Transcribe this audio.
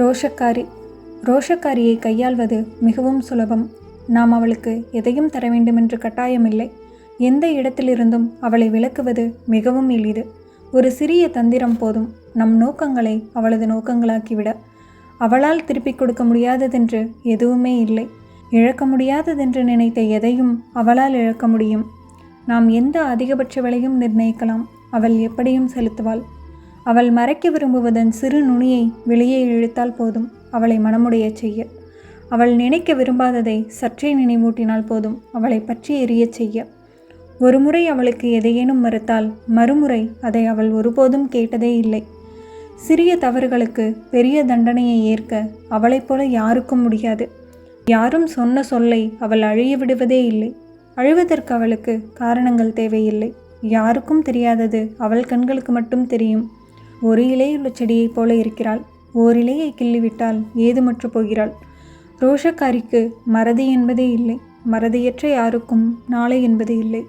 ரோஷக்காரி ரோஷக்காரியை கையாள்வது மிகவும் சுலபம். நாம் அவளுக்கு எதையும் தர வேண்டுமென்று கட்டாயமில்லை. எந்த இடத்திலிருந்தும் அவளை விளக்குவது மிகவும் எளிது. ஒரு சிறிய தந்திரம் போதும். நம் நோக்கங்களை அவளது நோக்கங்களாக்கிவிட. அவளால் திருப்பிக் கொடுக்க முடியாததென்று எதுவுமே இல்லை. இழக்க முடியாததென்று நினைத்த எதையும் அவளால் இழக்க முடியும். நாம் எந்த அதிகபட்ச விலையும் நிர்ணயிக்கலாம். அவள் எப்படியும் செலுத்துவாள். அவள் மறைக்க விரும்புவதன் சிறு நுனியை வெளியே இழுத்தால் போதும் அவளை மனமுடையச் செய்ய. அவள் நினைக்க விரும்பாததை சற்றே நினைவூட்டினால் போதும் அவளை பற்றி எரியச் செய்ய. ஒருமுறை அவளுக்கு எதையேனும் மறுத்தால் மறுமுறை அதை அவள் ஒருபோதும் கேட்டதே இல்லை. சிறிய தவறுகளுக்கு பெரிய தண்டனையை ஏற்க அவளைப் போல யாருக்கும் முடியாது. யாரும் சொன்ன சொல்லை அவள் அழிய விடுவதே இல்லை. அழுவதற்கு அவளுக்கு காரணங்கள் தேவையில்லை. யாருக்கும் தெரியாதது அவள் கண்களுக்கு மட்டும் தெரியும். ஒரு இலையுள்ள செடியைப் போல இருக்கிறாள். ஓர் இலையை கிள்ளிவிட்டால் ஏதுமற்று போகிறாள்? ரோஷக்காரிக்கு மறதி என்பதே இல்லை. மறதியற்ற யாருக்கும் நாளை என்பது இல்லை.